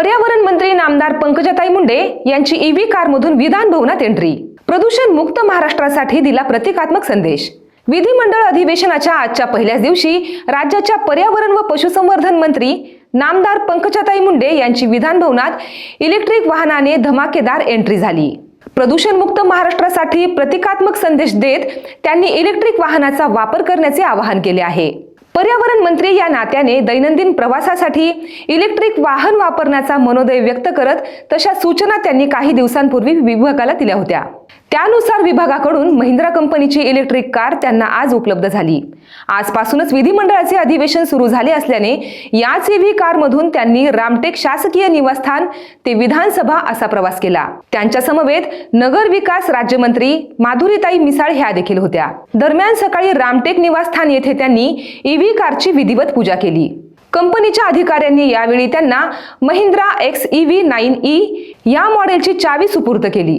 पर्यावरण मंत्री नामदार पंकजाताई मुंडे यांची ईव्ही कारमधून विधान भवनात एंट्री. प्रदूषण मुक्त महाराष्ट्रासाठी दिला प्रतिकात्मक संदेश. विधिमंडळ अधिवेशनाच्या आजच्या पहिल्याच दिवशी राज्याच्या पर्यावरण व पशुसंवर्धन मंत्री नामदार पंकजाताई मुंडे यांची विधान भवनात इलेक्ट्रिक वाहनाने धमाकेदार एंट्री झाली. प्रदूषणमुक्त महाराष्ट्रासाठी प्रतिकात्मक संदेश देत त्यांनी इलेक्ट्रिक वाहनाचा वापर करण्याचे आवाहन केले आहे. पर्यावरण मंत्री या नात्याने दैनंदिन प्रवासासाठी इलेक्ट्रिक वाहन वापरण्याचा मनोदय व्यक्त करत तशा सूचना त्यांनी काही दिवसांपूर्वी विभागाला दिल्या होत्या. त्यानुसार विभागाकडून महिंद्रा कंपनीची इलेक्ट्रिक कार त्यांना आज उपलब्ध झाली. आजपासूनच विधिमंडळाचे अधिवेशन सुरू झाले असल्याने याच ईव्ही कारमधून त्यांनी रामटेक शासकीय निवासस्थान ते विधानसभा असा प्रवास केला. त्यांच्या समवेत नगर विकास राज्यमंत्री माधुरीताई मिसाळ ह्या देखील होत्या. दरम्यान सकाळी रामटेक निवासस्थान येथे त्यांनी ईव्ही कारची विधिवत पूजा केली. कंपनीच्या अधिकाऱ्यांनी यावेळी त्यांना Mahindra X EV nine E या मॉडेलची चावी सुपूर्द केली.